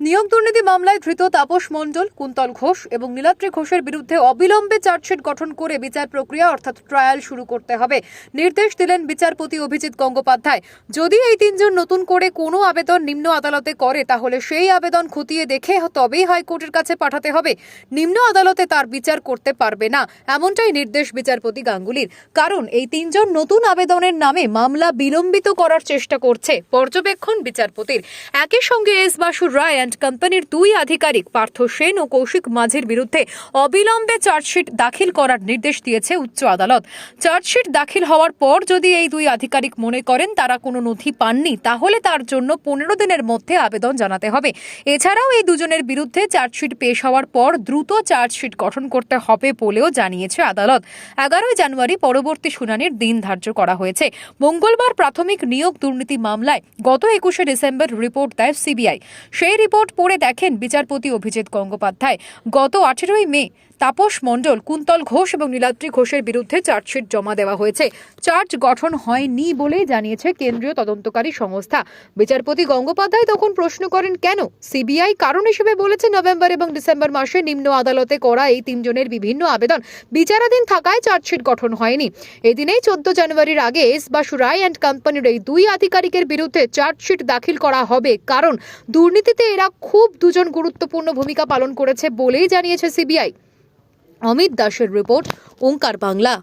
নিয়োগ দুর্নীতি মামলায় ধৃত তাপস মণ্ডল, কুন্তল ঘোষ এবং নীলাদ্রি ঘোষের বিরুদ্ধে অবিলম্বে চার্জশিট গঠন করে বিচার প্রক্রিয়া, অর্থাৎ ট্রায়াল শুরু করতে হবে। নির্দেশ দিলেন বিচারপতি অভিজিৎ গঙ্গোপাধ্যায়। যদি এই তিনজন নতুন করে কোনো আবেদন নিম্ন আদালতে করে, তাহলে সেই আবেদন খতিয়ে দেখে তবেই হাইকোর্টের কাছে পাঠাতে হবে। নিম্ন আদালতে তার বিচার করতে পারবে না, এমনটাই নির্দেশ বিচারপতি গাঙ্গুলির। কারণ এই তিনজন নতুন আবেদনের নামে মামলা বিলম্বিত করার চেষ্টা করছে পর্যবেক্ষণ বিচারপতির। একই সঙ্গে এস বাসুর রায় অ্যান্ড কোম্পানির দুই আধিকারিক, পার্থ সেন ও কৌশিক মাঝির বিরুদ্ধে অবিলম্বে চার্জশিট দাখিল করার নির্দেশ দিয়েছে উচ্চ আদালত। চার্জশিট দাখিল হওয়ার পর যদি এই দুই আধিকারিক মনে করেন তারা কোনো নথি পাননি, তাহলে তার জন্য পনেরো দিনের মধ্যে আবেদন জানাতে হবে। এছাড়াও এই দুজনের বিরুদ্ধে চার্জশিট পেশ হওয়ার পর দ্রুত চার্জশিট গঠন করতে হবে বলেও জানিয়েছে আদালত। এগারোই জানুয়ারি পরবর্তী শুনানির দিন ধার্য করা হয়েছে। মঙ্গলবার প্রাথমিক নিয়োগ দুর্নীতি মামলায় গত একুশে ডিসেম্বর রিপোর্ট দেয় সিবিআই। সেই রিপোর্ট পড়ে দেখেন বিচারপতি অভিজিৎ গঙ্গোপাধ্যায়। গত আঠেরোই মে তাপস মণ্ডল, কুন্তল ঘোষ এবং নীলাদ্রি ঘোষের বিরুদ্ধে চার্জশিট জমা দেওয়া হয়েছে। চার্জ গঠন হয়নি বলেই জানিয়েছে কেন্দ্রীয় তদন্তকারী সংস্থা। বিচারপতি গঙ্গোপাধ্যায় তখন প্রশ্ন করেন, কেন? সিবিআই কারণ হিসেবে বলেছে নভেম্বর এবং ডিসেম্বর মাসে নিম্ন আদালতে করা এই তিনজনের বিভিন্ন আবেদন। বিচারাধীন থাকায় চার্জশিট গঠন হয়নি। এদিনেই চোদ্দ জানুয়ারির আগে এস বাসু রায় অ্যান্ড কোম্পানির এই দুই আধিকারিকের বিরুদ্ধে চার্জশিট দাখিল করা হবে। কারণ দুর্নীতিতে এরা খুব দুজন গুরুত্বপূর্ণ ভূমিকা পালন করেছে বলেই জানিয়েছে সিবিআই। অমিত দাসের রিপোর্ট ওঙ্কার বাংলা।